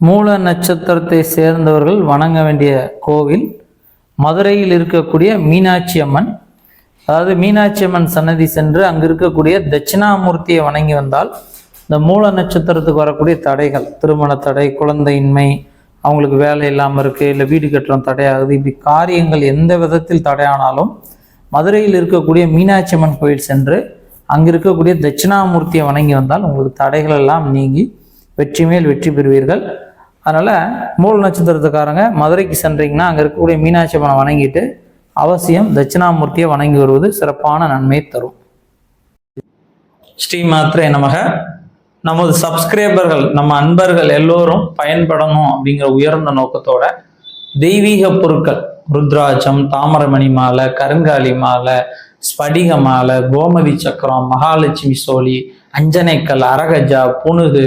மூல நட்சத்திரத்தை சேர்ந்தவர்கள் வணங்க வேண்டிய கோவில் மதுரையில் இருக்கக்கூடிய மீனாட்சி அம்மன். அதாவது மீனாட்சி அம்மன் சன்னதி சென்று அங்கு இருக்கக்கூடிய தட்சிணாமூர்த்தியை வணங்கி வந்தால் இந்த மூல நட்சத்திரத்துக்கு வரக்கூடிய தடைகள் திருமண தடை குழந்தையின்மை அவங்களுக்கு வேலை இல்லாமல் இருக்குது இல்லை வீடு கட்டுறோம் தடையாகுது இப்படி காரியங்கள் எந்த விதத்தில் தடையானாலும் மதுரையில் இருக்கக்கூடிய மீனாட்சி அம்மன் கோயில் சென்று அங்கே இருக்கக்கூடிய தட்சிணாமூர்த்தியை வணங்கி வந்தால் உங்களுக்கு தடைகள் எல்லாம் நீங்கி வெற்றி மேல் வெற்றி பெறுவீர்கள். அதனால் மூல நட்சத்திரத்துக்காரங்க மதுரைக்கு சென்றீங்கன்னா அங்கே இருக்கக்கூடிய மீனாட்சி அம்மனை வணங்கிட்டு அவசியம் தட்சிணாமூர்த்தியை வணங்கி வருவது சிறப்பான நன்மை தரும். ஸ்ரீ மாத்திரை நமக. நமது சப்ஸ்கிரைபர்கள் நம்ம அன்பர்கள் எல்லோரும் பயன்படணும் அப்படிங்கிற உயர்ந்த நோக்கத்தோட தெய்வீக பொருட்கள் ருத்ராட்சம் தாமரமணி மாலை கருங்காலி மாலை ஸ்படிக மாலை கோமதி சக்கரம் மகாலட்சுமி சோழி அஞ்சனைக்கல் அரகஜா புனுகு